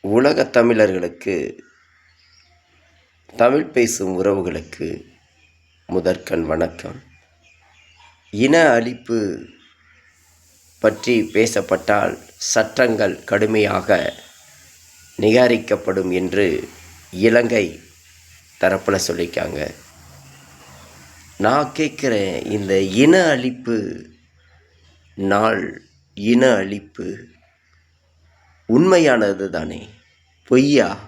உலகத் தமிழர்களுக்கு தமிழ் பேசும் உறவுகளுக்கு முதற்கண் வணக்கம். இன அழிப்பு பற்றி பேசப்பட்டால் சட்டங்கள் கடுமையாக நிகாரிக்கப்படும் என்று இலங்கை தரப்பில் சொல்லியிருக்காங்க. நான் கேட்குறேன் இந்த இன அழிப்பு நாள் இன அழிப்பு உண்மையானது தானே. பொய்யா?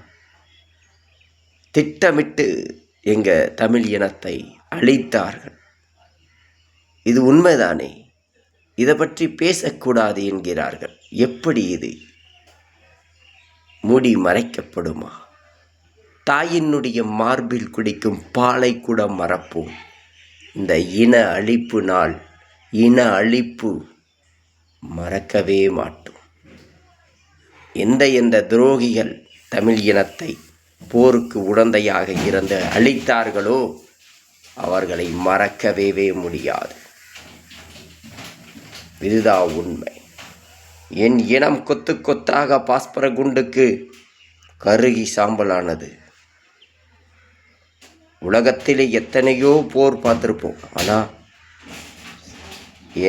திட்டமிட்டு எங்கள் தமிழ் இனத்தை அழித்தார்கள். இது உண்மைதானே? இதை பற்றி பேசக்கூடாது என்கிறார்கள். எப்படி இது? முடி மறைக்கப்படுமா? தாயினுடைய மார்பில் குடிக்கும் பாலை கூட மறப்போம். இந்த இன அழிப்பு நாள் இன அழிப்பு மறக்கவே மாட்டோம். எந்த எந்த துரோகிகள் தமிழ் இனத்தை போருக்கு உடந்தையாக இருந்து அழித்தார்களோ அவர்களை மறக்கவே முடியாது. இதுதான் உண்மை. என் இனம் கொத்து கொத்தாக பாஸ்பர குண்டுக்கு கருகி சாம்பலானது. உலகத்திலே எத்தனையோ போர் பார்த்துருப்போம். ஆனால்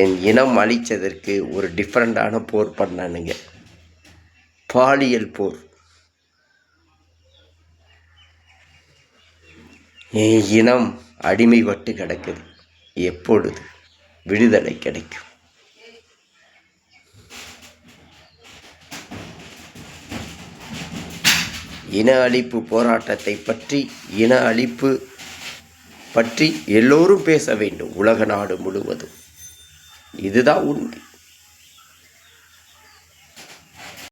என் இனம் அழித்ததற்கு ஒரு டிஃப்ரெண்டான போர் பண்ணானுங்க. பாலியல் போர். இனம் அடிமைப்பட்டு கிடக்குது. எப்பொழுது விடுதலை கிடைக்கும்? இன அழிப்பு போராட்டத்தை பற்றி இன அழிப்பு பற்றி எல்லோரும் பேச வேண்டும் உலக நாடு முழுவதும். இதுதான் உண்மை.